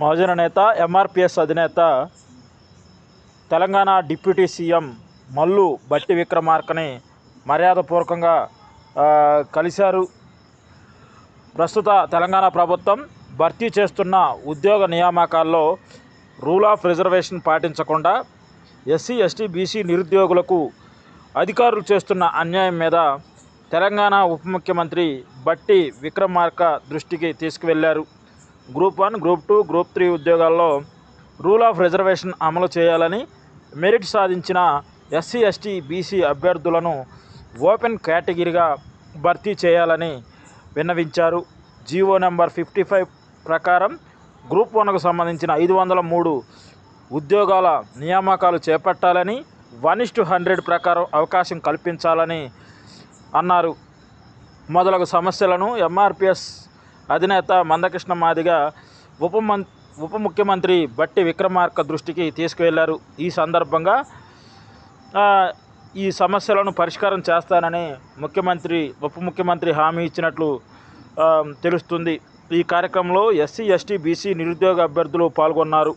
మహాజన నేత ఎంఆర్పిఎస్ అధినేత Telangana deputy CM Mallu బట్టి విక్రమార్కని మర్యాదపూర్వకంగా కలిశారు. ప్రస్తుత తెలంగాణ ప్రభుత్వం భర్తీ చేస్తున్న ఉద్యోగ నియామకాల్లో రూల్ ఆఫ్ రిజర్వేషన్ పాటించకుండా ఎస్సీ ఎస్టీ బీసీ నిరుద్యోగులకు అధికారులు చేస్తున్న అన్యాయం మీద తెలంగాణ ఉప ముఖ్యమంత్రి బట్టి విక్రమార్క దృష్టికి తీసుకువెళ్ళారు. Group one group two group three ఉద్యోగాల్లో రూల్ ఆఫ్ రిజర్వేషన్ అమలు చేయాలని మెరిట్ సాధించిన ఎస్సీ ఎస్టీ బీసీ అభ్యర్థులను ఓపెన్ కేటగిరీగా భర్తీ చేయాలని విన్నవించారు. జీవో నెంబర్ ఫిఫ్టీ ఫైవ్ ప్రకారం గ్రూప్ వన్కు సంబంధించిన ఐదు వందల మూడు ఉద్యోగాల నియామకాలు చేపట్టాలని వన్ ఇస్ టు హండ్రెడ్ ప్రకారం అవకాశం కల్పించాలని అన్నారు. మొదలగు సమస్యలను ఎంఆర్పిఎస్ అధినేత మందకృష్ణ మాదిగ ఉప మం ఉప ముఖ్యమంత్రి బట్టి విక్రమార్క దృష్టికి తీసుకువెళ్ళారు. ఈ సందర్భంగా ఈ సమస్యలను పరిష్కారం చేస్తానని ముఖ్యమంత్రి ఉప ముఖ్యమంత్రి హామీ ఇచ్చినట్లు తెలుస్తుంది. ఈ కార్యక్రమంలో ఎస్సీ ఎస్టీ బీసీ నిరుద్యోగ అభ్యర్థులు పాల్గొన్నారు.